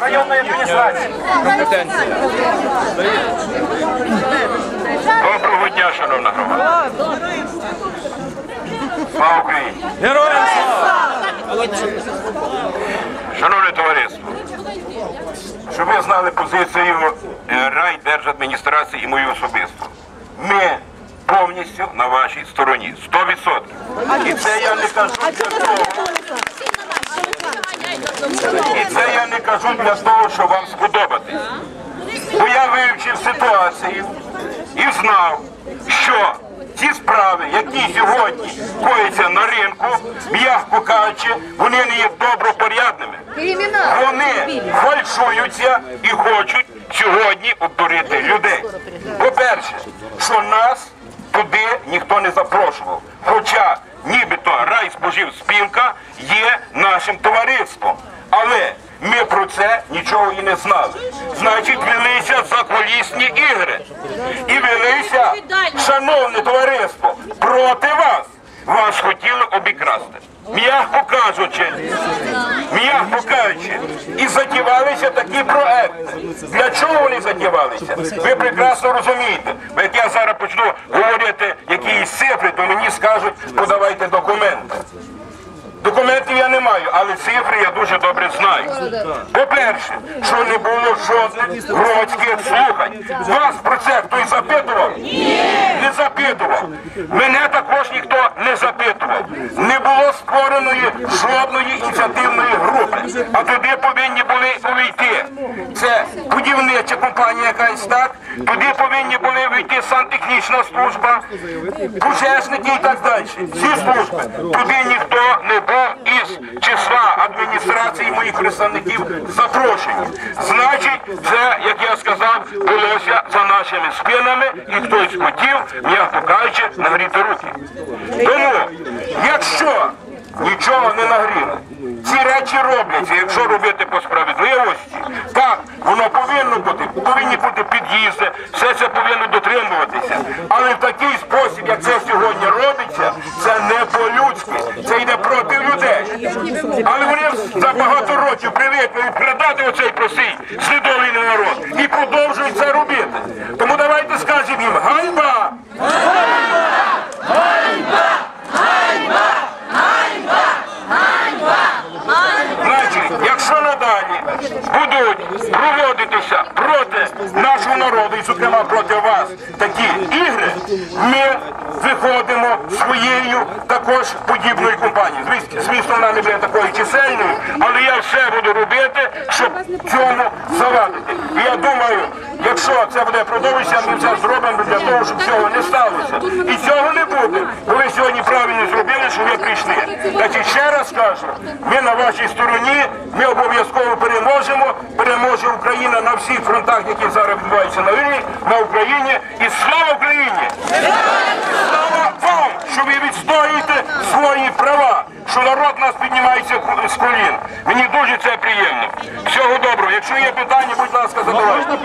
районної адміністрації. Доброго дня, шановна громада. Слава Україні! Героям слава! Шановне товариство, щоб ви знали позицію е, райдержадміністрації і мою особисту. Ми повністю на вашій стороні. 100%. І це я не кажу для того. І це я не кажу для того, щоб вам сподобатись. Бо я вивчив ситуацію і знав, що ці справи, які сьогодні кояться на ринку, м'яко кажучи, вони не є добропорядними. Вони фальшуються і хочуть сьогодні обдурити людей. По-перше, що нас туди ніхто не запрошував. Хоча нібито райспоживспілка є нашим товариством. Але ми про це нічого і не знали. Значить, велися закулісні ігри. І велися, шановне товариство, проти вас. Вас хотіли обікрасти. М'яко кажучи, м'яко кажучи, і затівалися такі проекти. Для чого вони затівалися? Ви прекрасно розумієте. Бо як я зараз почну говорити якісь цифри, то мені скажуть, подавайте документи. Документів маю, але цифри я дуже добре знаю. По-перше, що не було жодних громадських слухань. Вас про це хтось запитував? Ні. Не запитував. Мене також ніхто не запитував. Не було створеної жодної ініціативної групи. А туди повинні були увійти. Це будівнича компанія якась так. Туди повинні були вийти сантехнічна служба, пожежники і так далі. Всі служби. Туди ніхто не був числа адміністрації моїх представників запрошені. Значить, це, як я сказав, булося за нашими спинами і хтось хотів, м'яко кажучи, нагріти руки. Тому, якщо нічого не нагріли, ці речі робляться, якщо робити по справедливості, так, воно повинно бути, повинні бути під'їзди, все це повинно дотримуватися. Але в такий спосіб, як це сьогодні робиться, це не по-людськи, це йде проти людей. Але вони за багато років привикли вкрадати оцей простий знедолений народ і продовжують це робити. Тому давайте скажемо їм ганьба! Значить, якщо надалі будуть проводитися проти нашого народу, і зокрема проти вас, такі ми виходимо своєю також подібною компанією. Звісно, вона не буде такою чисельною, але я все буду робити, щоб цьому завадити. І я думаю, якщо це буде продовжуватися, ми це зробимо того, щоб цього не сталося. І цього не буде. Бо ви сьогодні правильно зробили, що ви прийшли. Значить, ще раз кажу, ми на вашій стороні, ми обов'язково переможемо. Переможе Україна на всіх фронтах, які зараз відбуваються на війні, на Україні. І слава Україні! Слава вам, що ви відстоюєте свої права, що народ нас піднімається з колін. Мені дуже це приємно. Всього доброго. Якщо є питання, будь ласка, задавайте.